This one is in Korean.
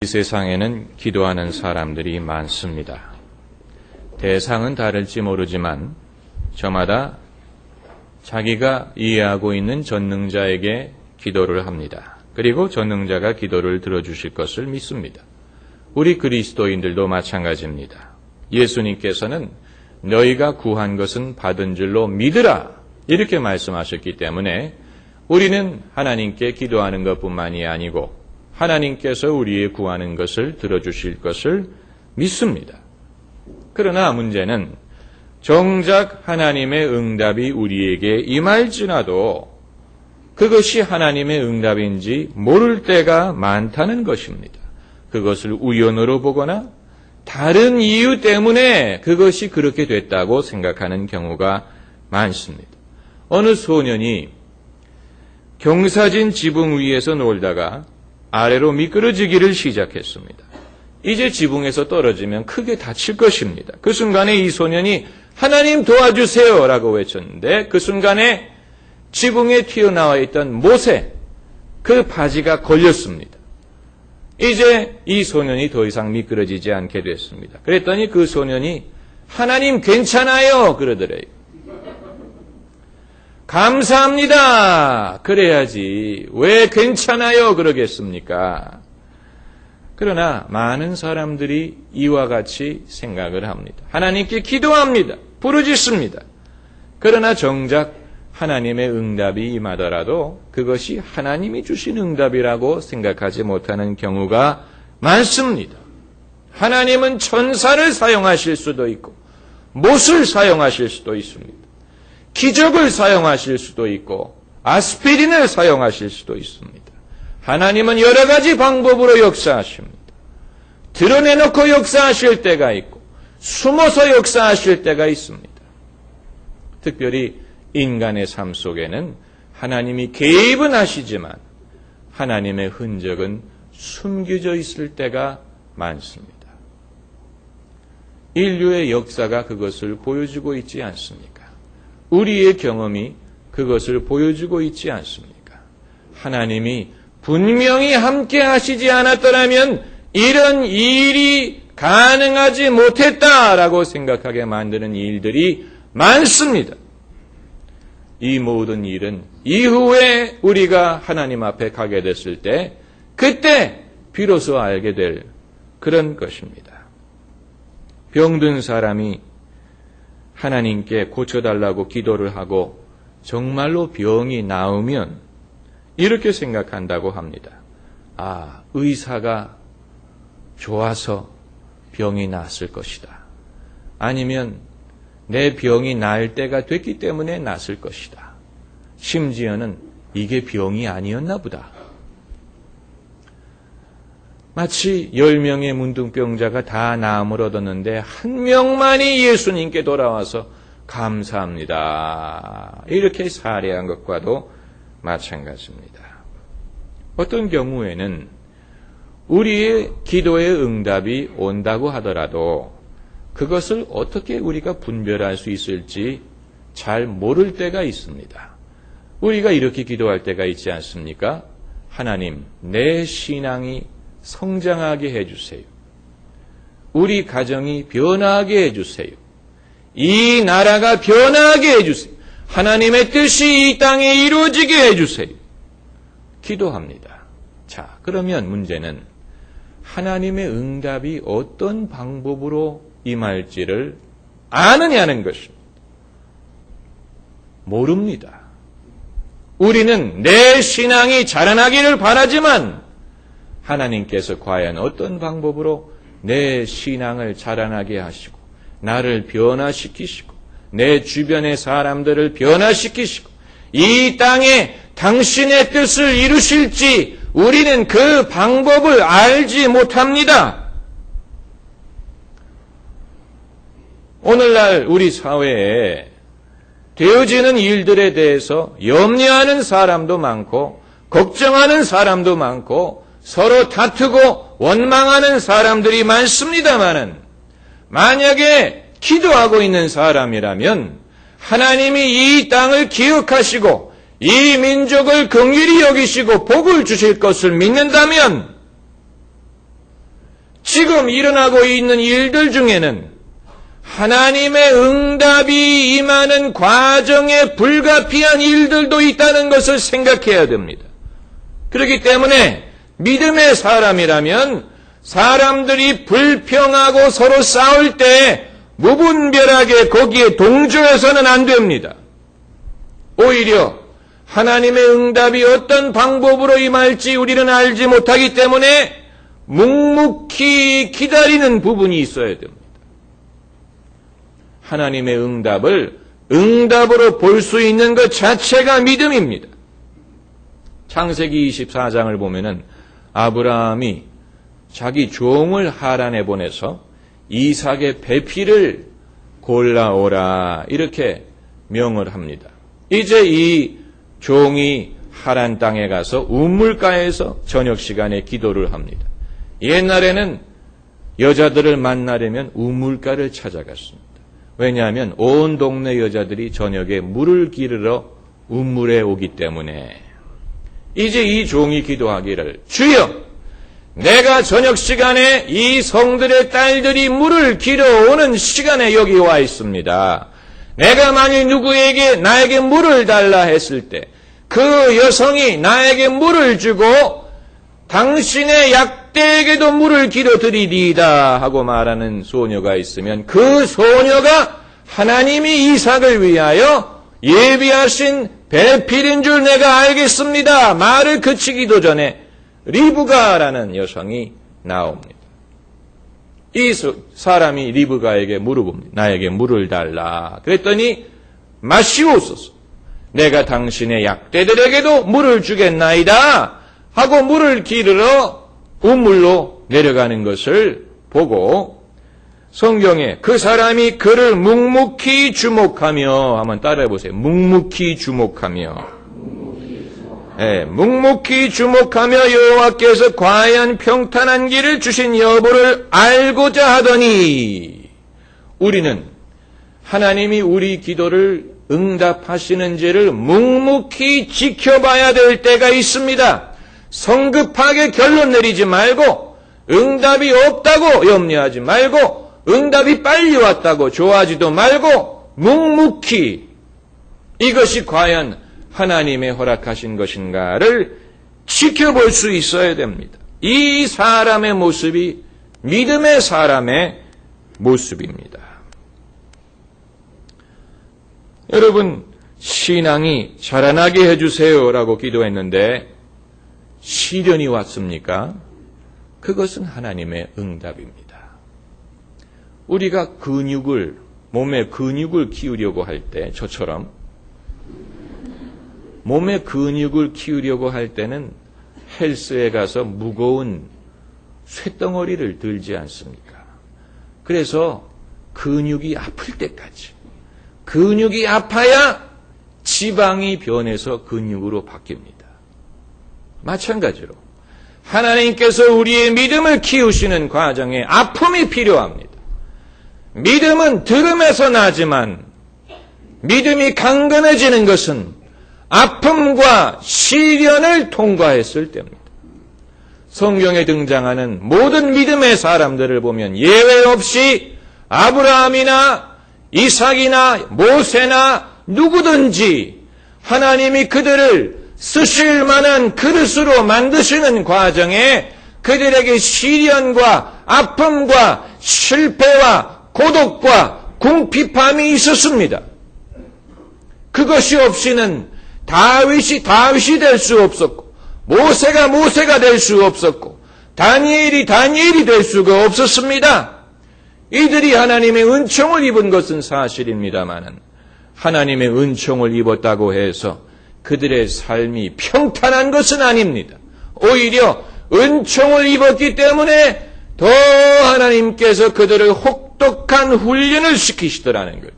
이 세상에는 기도하는 사람들이 많습니다. 대상은 다를지 모르지만 저마다 자기가 이해하고 있는 전능자에게 기도를 합니다. 그리고 전능자가 기도를 들어주실 것을 믿습니다. 우리 그리스도인들도 마찬가지입니다. 예수님께서는 너희가 구한 것은 받은 줄로 믿으라 이렇게 말씀하셨기 때문에 우리는 하나님께 기도하는 것 뿐만이 아니고 하나님께서 우리의 구하는 것을 들어주실 것을 믿습니다. 그러나 문제는 정작 하나님의 응답이 우리에게 임할지라도 그것이 하나님의 응답인지 모를 때가 많다는 것입니다. 그것을 우연으로 보거나 다른 이유 때문에 그것이 그렇게 됐다고 생각하는 경우가 많습니다. 어느 소년이 경사진 지붕 위에서 놀다가 아래로 미끄러지기를 시작했습니다. 이제 지붕에서 떨어지면 크게 다칠 것입니다. 그 순간에 이 소년이 하나님 도와주세요 라고 외쳤는데 그 순간에 지붕에 튀어나와 있던 못에 그 바지가 걸렸습니다. 이제 이 소년이 더 이상 미끄러지지 않게 됐습니다. 그랬더니 그 소년이 하나님 괜찮아요 그러더래요. 감사합니다. 그래야지. 왜 괜찮아요? 그러겠습니까? 그러나 많은 사람들이 이와 같이 생각을 합니다. 하나님께 기도합니다. 부르짖습니다. 그러나 정작 하나님의 응답이 임하더라도 그것이 하나님이 주신 응답이라고 생각하지 못하는 경우가 많습니다. 하나님은 천사를 사용하실 수도 있고 못을 사용하실 수도 있습니다. 기적을 사용하실 수도 있고 아스피린을 사용하실 수도 있습니다. 하나님은 여러 가지 방법으로 역사하십니다. 드러내놓고 역사하실 때가 있고 숨어서 역사하실 때가 있습니다. 특별히 인간의 삶 속에는 하나님이 개입은 하시지만 하나님의 흔적은 숨겨져 있을 때가 많습니다. 인류의 역사가 그것을 보여주고 있지 않습니까? 우리의 경험이 그것을 보여주고 있지 않습니까? 하나님이 분명히 함께 하시지 않았더라면 이런 일이 가능하지 못했다라고 생각하게 만드는 일들이 많습니다. 이 모든 일은 이후에 우리가 하나님 앞에 가게 됐을 때 그때 비로소 알게 될 그런 것입니다. 병든 사람이 하나님께 고쳐달라고 기도를 하고 정말로 병이 나으면 이렇게 생각한다고 합니다. 아, 의사가 좋아서 병이 났을 것이다. 아니면 내 병이 나을 때가 됐기 때문에 났을 것이다. 심지어는 이게 병이 아니었나 보다. 마치 10명의 문둥병자가 다 나음을 얻었는데 한 명만이 예수님께 돌아와서 감사합니다. 이렇게 사례한 것과도 마찬가지입니다. 어떤 경우에는 우리의 기도의 응답이 온다고 하더라도 그것을 어떻게 우리가 분별할 수 있을지 잘 모를 때가 있습니다. 우리가 이렇게 기도할 때가 있지 않습니까? 하나님, 내 신앙이 성장하게 해주세요. 우리 가정이 변하게 해주세요. 이 나라가 변하게 해주세요. 하나님의 뜻이 이 땅에 이루어지게 해주세요. 기도합니다. 자, 그러면 문제는 하나님의 응답이 어떤 방법으로 임할지를 아느냐는 것입니다. 모릅니다. 우리는 내 신앙이 자라나기를 바라지만 하나님께서 과연 어떤 방법으로 내 신앙을 자라나게 하시고 나를 변화시키시고 내 주변의 사람들을 변화시키시고 이 땅에 당신의 뜻을 이루실지 우리는 그 방법을 알지 못합니다. 오늘날 우리 사회에 되어지는 일들에 대해서 염려하는 사람도 많고 걱정하는 사람도 많고 서로 다투고 원망하는 사람들이 많습니다만은 만약에 기도하고 있는 사람이라면 하나님이 이 땅을 기억하시고 이 민족을 긍휼히 여기시고 복을 주실 것을 믿는다면 지금 일어나고 있는 일들 중에는 하나님의 응답이 임하는 과정에 불가피한 일들도 있다는 것을 생각해야 됩니다. 그렇기 때문에 믿음의 사람이라면 사람들이 불평하고 서로 싸울 때 무분별하게 거기에 동조해서는 안 됩니다. 오히려 하나님의 응답이 어떤 방법으로 임할지 우리는 알지 못하기 때문에 묵묵히 기다리는 부분이 있어야 됩니다. 하나님의 응답을 응답으로 볼 수 있는 것 자체가 믿음입니다. 창세기 24장을 보면은 아브라함이 자기 종을 하란에 보내서 이삭의 배피를 골라오라 이렇게 명을 합니다. 이제 이 종이 하란 땅에 가서 우물가에서 저녁 시간에 기도를 합니다. 옛날에는 여자들을 만나려면 우물가를 찾아갔습니다. 왜냐하면 온 동네 여자들이 저녁에 물을 기르러 우물에 오기 때문에 이제 이 종이 기도하기를 주여 내가 저녁 시간에 이 성들의 딸들이 물을 기러 오는 시간에 여기 와 있습니다. 내가 만일 누구에게 나에게 물을 달라 했을 때 그 여성이 나에게 물을 주고 당신의 약대에게도 물을 기러 드리리이다 하고 말하는 소녀가 있으면 그 소녀가 하나님이 이삭을 위하여 예비하신 배필인 줄 내가 알겠습니다. 말을 그치기도 전에 리브가라는 여성이 나옵니다. 이 사람이 리브가에게 물어봅니다. 나에게 물을 달라. 그랬더니 마시옵소서. 내가 당신의 약대들에게도 물을 주겠나이다. 하고 물을 기르러 우물로 내려가는 것을 보고 성경에 그 사람이 그를 묵묵히 주목하며 한번 따라해 보세요. 묵묵히 주목하며 예, 묵묵히 주목하며 여호와께서 과연 평탄한 길을 주신 여부를 알고자 하더니 우리는 하나님이 우리 기도를 응답하시는지를 묵묵히 지켜봐야 될 때가 있습니다. 성급하게 결론 내리지 말고 응답이 없다고 염려하지 말고 응답이 빨리 왔다고 좋아하지도 말고 묵묵히 이것이 과연 하나님의 허락하신 것인가를 지켜볼 수 있어야 됩니다. 이 사람의 모습이 믿음의 사람의 모습입니다. 여러분, 신앙이 자라나게 해주세요라고 기도했는데 시련이 왔습니까? 그것은 하나님의 응답입니다. 우리가 근육을, 몸의 근육을 키우려고 할 때, 저처럼 몸의 근육을 키우려고 할 때는 헬스에 가서 무거운 쇳덩어리를 들지 않습니까? 그래서 근육이 아플 때까지 근육이 아파야 지방이 변해서 근육으로 바뀝니다. 마찬가지로 하나님께서 우리의 믿음을 키우시는 과정에 아픔이 필요합니다. 믿음은 들음에서 나지만 믿음이 강건해지는 것은 아픔과 시련을 통과했을 때입니다. 성경에 등장하는 모든 믿음의 사람들을 보면 예외 없이 아브라함이나 이삭이나 모세나 누구든지 하나님이 그들을 쓰실 만한 그릇으로 만드시는 과정에 그들에게 시련과 아픔과 실패와 고독과 궁핍함이 있었습니다. 그것이 없이는 다윗이 다윗이 될 수 없었고 모세가 모세가 될 수 없었고 다니엘이 다니엘이 될 수가 없었습니다. 이들이 하나님의 은총을 입은 것은 사실입니다만은 하나님의 은총을 입었다고 해서 그들의 삶이 평탄한 것은 아닙니다. 오히려 은총을 입었기 때문에 더 하나님께서 그들을 혹 독한 훈련을 시키시더라는 것.